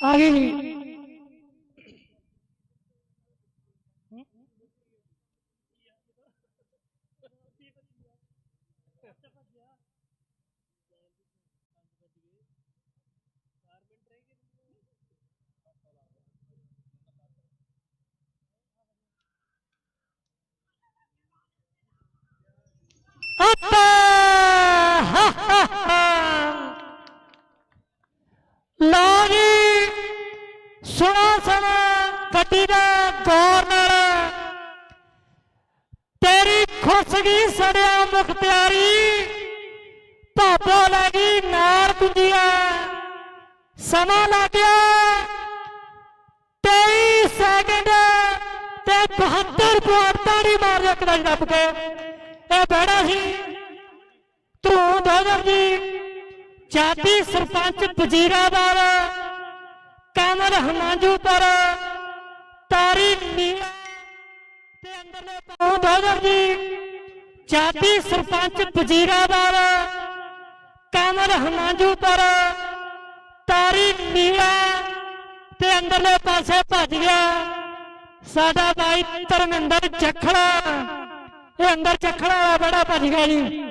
ਆ ਗਈ। ਜੀ ਲਓ ਜੀ ਸੁਣੋ ਸੁਣੋ ਗੱਡੀ ਦਾ ਗੌਰ ਨਾਲ। ਤੇਰੀ ਖੁਸ਼ਗੀ ਸੜਿਆ ਮੁਖਤਿਆਰੀ ਭਾਪੋ ਲੱਗੀ ਨਾਰ ਕੁੰਜੀਆ ਸਮਾਂ ਲੱਗ 23 ਸੈਕਿੰਡ ਤੇ 72 ਪੁਆਇੰਟ ਤਾੜੀ ਮਾਰ ਲਿਆ ਕਦਾਈ ਦੱਬ ਕੇ। ਇਹ ਬਹਿਣਾ ਸੀ। ਧਰੂ ਦੋਦਰ ਜੀ। ਜਾਤੀ ਸਰਪੰਚ ਵਜ਼ੀਰਾਬਾਦ। ਕਾਮਲ ਕਮਲ ਹਮਾਂਜੂਪੁਰ ਤਾਰੀ ਮੀਆਂ ਤੇ ਅੰਦਰਲੇ ਧਰੂ ਦੋਦਰ ਜੀ, ਜਾਤੀ ਸਰਪੰਚ ਵਜ਼ੀਰਾਬਾਦ ਹਮਾਂਜੂ ਪਰ ਤਾਰੀ ਮੀਆਂ ਤੇ ਅੰਦਰਲੇ ਪਾਸੇ ਭੱਜ ਗਿਆ ਸਾਡਾ ਬਾਈ ਧਰਮਿੰਦਰ ਜਖੜਾ। ਇਹ ਅੰਦਰ ਜਖੜਾ ਵਾਲਾ ਬੜਾ ਭੱਜ ਗਿਆ ਜੀ।